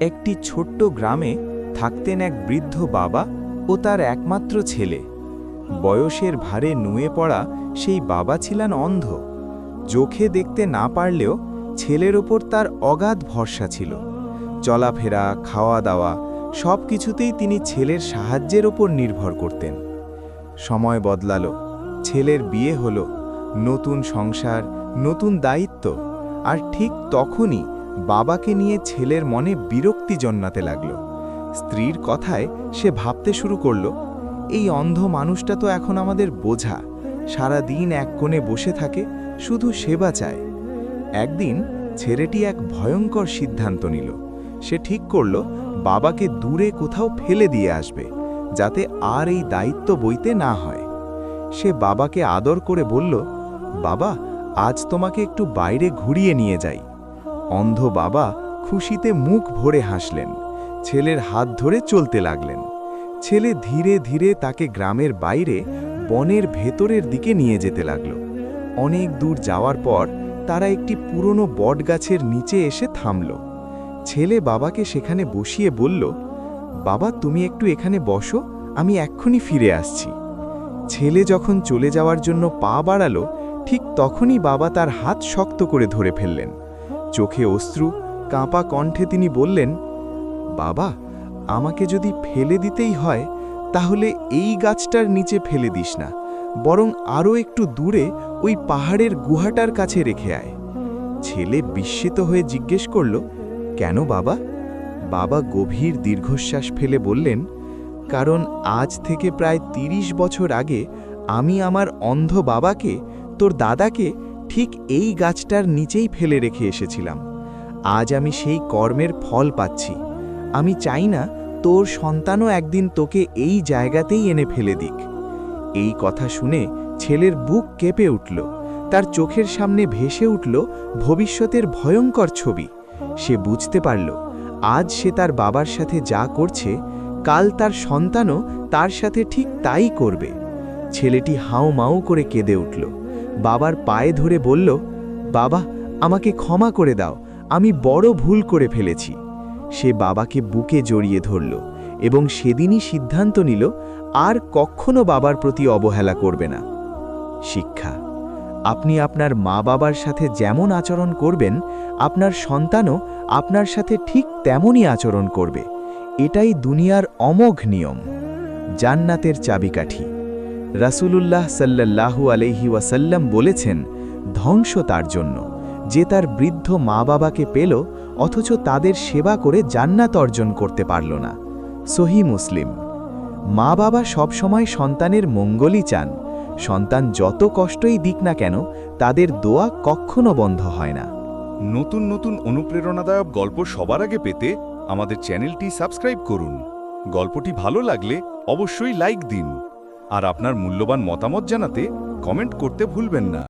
একটি ছোট্ট গ্রামে থাকতেন এক বৃদ্ধ বাবা ও তার একমাত্র ছেলে। বয়সের ভারে নুয়ে পড়া সেই বাবা ছিলেন অন্ধ। চোখে দেখতে না পারলেও ছেলের ওপর তার অগাধ ভরসা ছিল। চলাফেরা খাওয়া দাওয়া সব কিছুতেই তিনি ছেলের সাহায্যের ওপর নির্ভর করতেন। সময় বদলালো, ছেলের বিয়ে হলো, নতুন সংসার, নতুন দায়িত্ব, আর ঠিক তখনই বাবাকে নিয়ে ছেলের মনে বিরক্তি জন্মাতে লাগল। স্ত্রীর কথায় সে ভাবতে শুরু করল, এই অন্ধ মানুষটা তো এখন আমাদের বোঝা। সারা দিন এক কোণে বসে থাকে, শুধু সেবা চায়। একদিন ছেলেটি এক ভয়ঙ্কর সিদ্ধান্ত নিল। সে ঠিক করল, বাবাকে দূরে কোথাও ফেলে দিয়ে আসবে, যাতে আর এই দায়িত্ব বইতে না হয়। সে বাবাকে আদর করে বলল, বাবা, আজ তোমাকে একটু বাইরে ঘুরিয়ে নিয়ে যাই। অন্ধ বাবা খুশিতে মুখ ভরে হাসলেন। ছেলের হাত ধরে চলতে লাগলেন। ছেলে ধীরে ধীরে তাকে গ্রামের বাইরে বনের ভেতরের দিকে নিয়ে যেতে লাগল। অনেক দূর যাওয়ার পর তারা একটি পুরনো বটগাছের নিচে এসে থামল। ছেলে বাবাকে সেখানে বসিয়ে বলল, বাবা, তুমি একটু এখানে বসো, আমি এক্ষুনি ফিরে আসছি। ছেলে যখন চলে যাওয়ার জন্য পা বাড়ালো, ঠিক তখনই বাবা তার হাত শক্ত করে ধরে ফেললেন। চোখে অশ্রু, কাঁপা কণ্ঠে তিনি বললেন, বাবা, আমাকে যদি ফেলে দিতেই হয়, তাহলে এই গাছটার নিচে ফেলে দিস না, বরং আরও একটু দূরে ওই পাহাড়ের গুহাটার কাছে রেখে আয়। ছেলে বিস্মিত হয়ে জিজ্ঞেস করল, কেন বাবা? বাবা গভীর দীর্ঘশ্বাস ফেলে বললেন, কারণ আজ থেকে প্রায় ৩০ বছর আগে আমি আমার অন্ধ বাবাকে, তোর দাদাকে ঠিক এই গাছটার নিচেই ফেলে রেখে এসেছিলাম। আজ আমি সেই কর্মের ফল পাচ্ছি। আমি চাই না তোর সন্তানও একদিন তোকে এই জায়গাতেই এনে ফেলে দিক। এই কথা শুনে ছেলের বুক কেঁপে উঠল। তার চোখের সামনে ভেসে উঠল ভবিষ্যতের ভয়ঙ্কর ছবি। সে বুঝতে পারল, আজ সে তার বাবার সাথে যা করছে, কাল তার সন্তানও তার সাথে ঠিক তাই করবে। ছেলেটি হাও মাও করে কেঁদে উঠল। বাবার পায়ে ধরে বলল, বাবা, আমাকে ক্ষমা করে দাও, আমি বড় ভুল করে ফেলেছি। সে বাবাকে বুকে জড়িয়ে ধরল এবং সেদিনই সিদ্ধান্ত নিল, আর কখনো বাবার প্রতি অবহেলা করবে না। শিক্ষা, আপনি আপনার মা বাবার সাথে যেমন আচরণ করবেন, আপনার সন্তানও আপনার সাথে ঠিক তেমনই আচরণ করবে। এটাই দুনিয়ার অমোঘ নিয়ম, জান্নাতের চাবিকাঠি। রাসূলুল্লাহ সাল্লাল্লাহু আলাইহি ওয়াসাল্লাম বলেছেন, ধ্বংস তার জন্য। যে তার বৃদ্ধ মা বাবাকে পেল, অথচ তাদের সেবা করে জান্নাত অর্জন করতে পারল না। সহি মুসলিম। মা বাবা সবসময় সন্তানের মঙ্গলই চান। সন্তান যত কষ্টই দিক না কেন, তাদের দোয়া কখনো বন্ধ হয় না। নতুন নতুন অনুপ্রেরণাদায়ক গল্প সবার আগে পেতে আমাদের চ্যানেলটি সাবস্ক্রাইব করুন। গল্পটি ভালো লাগলে অবশ্যই লাইক দিন। আর আপনার মূল্যবান মতামত জানাতে কমেন্ট করতে ভুলবেন না।